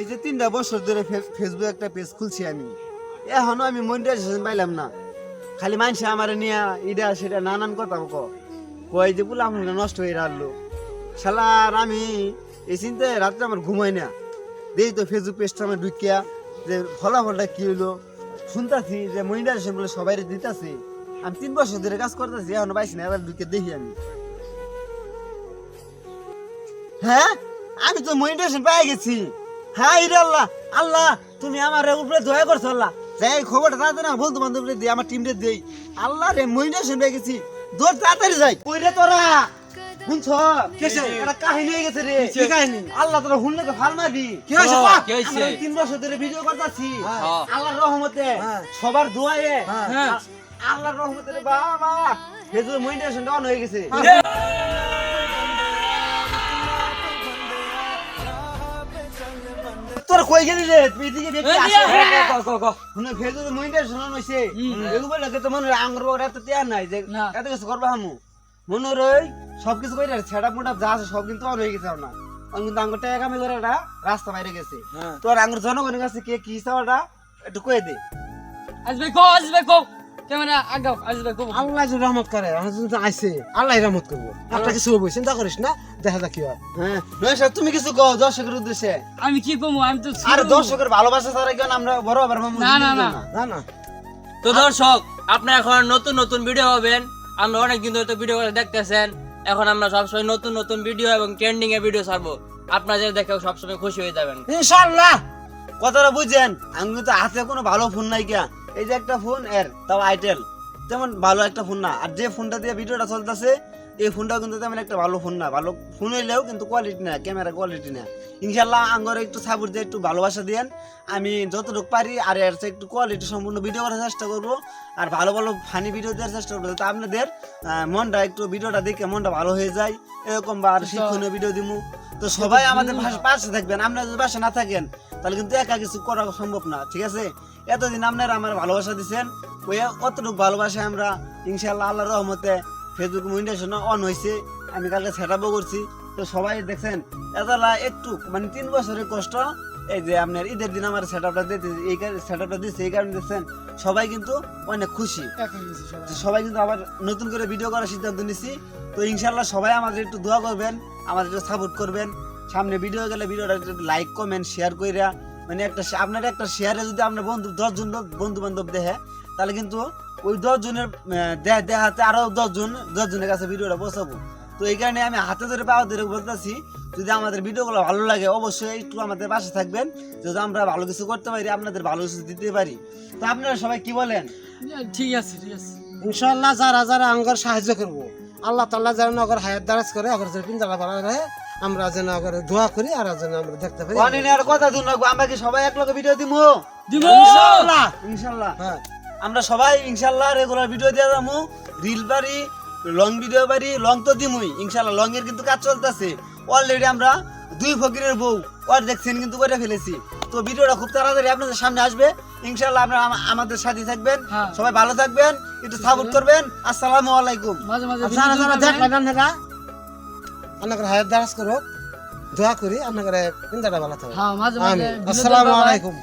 এই যে তিনটা বছর ধরে ফেসবুক একটা পেজ খুলছি আমি, এখনও আমি মনিটাইজেশন পাইলাম না। খালি মানুষে আমার নিয়ে এটা সেটা নানান কথা ক, কয় যে বলে আমার নষ্ট হয়ে রাখল। শালার আমি এই চিন্তায় রাত্রে আমার ঘুমাই না। দেই তো ফেসবুক পেজটা আমার ঢুকিয়া যে ফলাফলটা কী হইল, শুনতাছি যে মনিটাইজেশন বলে সবাই দিতাছে। আমি তিন বছর ধরে কাজ করতেছি, এখনও পাইছি না, এবার ঢুকে দেখি আমি। হ্যাঁ? আমি তো মনিটাইজেশন পাই গেছি। হ্যাঁ ইরে আল্লাহ আল্লাহ তুমি আমার উপরে দয়া করছ আল্লাহ। যাই খবরটা তাড়াতাড়ি আমার বন্ধু বান্ধবরে দিই আমার টিমরে দেই আল্লাহ রে মনিটাইজেশন পেয়ে গেছি। দৌড় তাড়াতাড়ি যাই। কই রে তোরা? শুনছ? কেসে এটা কাহিনী হয়ে গেছে রে। কি কাহিনী? আল্লাহ তোরা শুনলে তো ফাল মারবি কি হয়েছে? কি হয়েছে? আমরা তিন বছর ধরে ভিডিও করতেছি। আল্লাহর রহমতে। সবার দোয়ায়ে। আল্লাহর রহমতে রে বাবা ফেসবুক মনিটাইজেশন অন হয়ে গেছে। কই গেলি রে তুই এদিকে। না। ক, ক, ক। শুনে ফেসবুক মনিটাইজেশন অন হইছে হুম। এগুলো লাগে তো মনে আঙ্গুর বাগড়া এত তেয়ার নাই যে। এত কিছু করবা হামু মনে রই সব কিছু কইরা ছেড়া মোটা যা আছে সব কিন্তু আর হয়ে গেছে না কিন্তু আঙ্গুর টাকা কামে করে এটা রাস্তা বাইরে গেছে হ্যাঁ। তোর আঙ্গুর জনগণের কাছে কে কি হিসাবটা একটু কয়ে দে আসবে কো আসবে কো ক্যামেরা আগাও আসবে কো আল্লাহ যদি রহমত করে আমার যদি আইছে। আল্লাহ রহমত করব। একটা কিছু চিন্তা করিস না দেখা যাক কি হয়। হ্যাঁ তুমি কিছু কও দর্শকের উদ্দেশ্যে? আমি কি কমু? আমি তো আর দর্শকের ভালোবাসা ছাড়া কেন আমরা বড় হবার না, না, না। না। না তো দর্শক আপনারা এখন নতুন নতুন ভিডিও পাবেন। আমরা অনেকদিন ধরে তো ভিডিও করে দেখতেছেন। এখন আমরা সবসময় নতুন নতুন ভিডিও এবং ট্রেন্ডিং এর ভিডিও ছাড়বো। আপনারা দেখে সবসময় খুশি হয়ে যাবেন। ইনশাআল্লাহ। কথাটা বুঝছেন আমি তো হাতে কোনো ভালো ফোন নাই কিয়া। এই যে একটা ফোন এর তাও আইটেল তেমন ভালো একটা ফোন না। আর যে ফোনটা দিয়ে ভিডিওটা চলতেছে এই ফোনটাও কিন্তু তেমন একটা ভালো ফোন না। ভালো ফোন হইলেও কিন্তু কোয়ালিটি না ক্যামেরা কোয়ালিটি না ইনশাল্লাহ আঙ্গরে একটু সাপোর্ট দিয়ে একটু ভালোবাসা দেন আমি যতটুকু পারি আর এর চেয়ে একটু কোয়ালিটি সম্পূর্ণ ভিডিও করার চেষ্টা করব। আর ভালো ভালো ফানি ভিডিও দেওয়ার চেষ্টা করব যাতে আপনাদের মনটা একটু ভিডিওটা দেখে মনটা ভালো হয়ে যায়। এরকম বা আর শিক্ষণীয় ভিডিও দিমু। তো সবাই আমাদের পাশে- থাকবেন। আপনারা যদি পাশে না থাকেন তাহলে কিন্তু একা কিছু করা সম্ভব না ঠিক আছে? এতদিন আপনারা আমার ভালোবাসা দিচ্ছেন ওই অতটুকু ভালোবাসা আমরা ইনশাল্লাহ আল্লাহ রহমতে ফেসবুক উইন্ডোশন অন হয়েছে আমি কালকে সেট করছি। তো সবাই দেখছেন এতলা একটু মানে তিন বছরের কষ্ট এই যে আপনার ঈদের দিন আমার সেট আপটা দিতে এই কারণে সেট আপটা দিচ্ছে এই কারণে দেখছেন সবাই কিন্তু অনেক খুশি। সবাই। কিন্তু আবার নতুন করে ভিডিও করার সিদ্ধান্ত নিছি। তো ইনশাল্লাহ সবাই আমাদের একটু দোয়া করবেন। আমাদের একটু সাপোর্ট করবেন। সামনে ভিডিও গেলে ভিডিওটা লাইক কমেন্ট শেয়ার কইরা মানে একটা আপনার একটা শেয়ারে যদি আপনার বন্ধু দশ জন লোক বন্ধু বান্ধব দেখে তাহলে কিন্তু ওই দশ জনের আহ, দে- দেখাতে আরও দশ জন দশ জনের কাছে ভিডিওটা পৌঁছাবো। তো এই কারণে আমি হাতে ধরে পাওয়া ধরে বলতেছি যদি আমাদের ভিডিওগুলো ভালো লাগে অবশ্যই একটু আমাদের পাশে থাকবেন যদি আমরা ভালো কিছু করতে পারি আপনাদের ভালো কিছু দিতে পারি। তো আপনারা সবাই কি বলেন? ঠিক আছে ঠিক আছে। ইনশাআল্লাহ যারা যারা আঙ্গর সাহায্য করব। আল্লাহ তাল্লাহ যারা নগর হায়াত দারাজ করে অগর যে পিঞ্জারা ভালো রহে আমরা যেন অগর দোয়া করি আর যেন আমরা দেখতে পারি। আর কথা দূর রাখব আমরা কি সবাই এক লগে ভিডিও দিব দিব ইনশাআল্লাহ। ইনশাল্লাহ হ্যাঁ। আমরা সবাই ইনশাল্লাহ রেগুলার ভিডিও দিয়ে যাব রিল পারি লং ভিডিও পারি লং তো দিমুই। ইনশাল্লাহ লং এর কিন্তু কাজ চলতেছে। অলরেডি আমরা দুই ফকিরের বউ ওর দেখছেন কিন্তু করে ফেলেছি। তো ভিডিওটা খুব তাড়াতাড়ি আপনাদের সামনে আসবে। ইনশাল্লাহ আপনারা আমাদের সাথে থাকবেন। হ্যাঁ। সবাই ভালো থাকবেন একটু সাপোর্ট করবেন। আসসালামু আলাইকুম। মাঝে মাঝে যারা দেখলেন। আপনাদের হায়াত দারাজ করো দোয়া করি আপনাদের চিন্তাটা ভালো থাকবে হ্যাঁ মাঝে মাঝে আসসালামু আলাইকুম।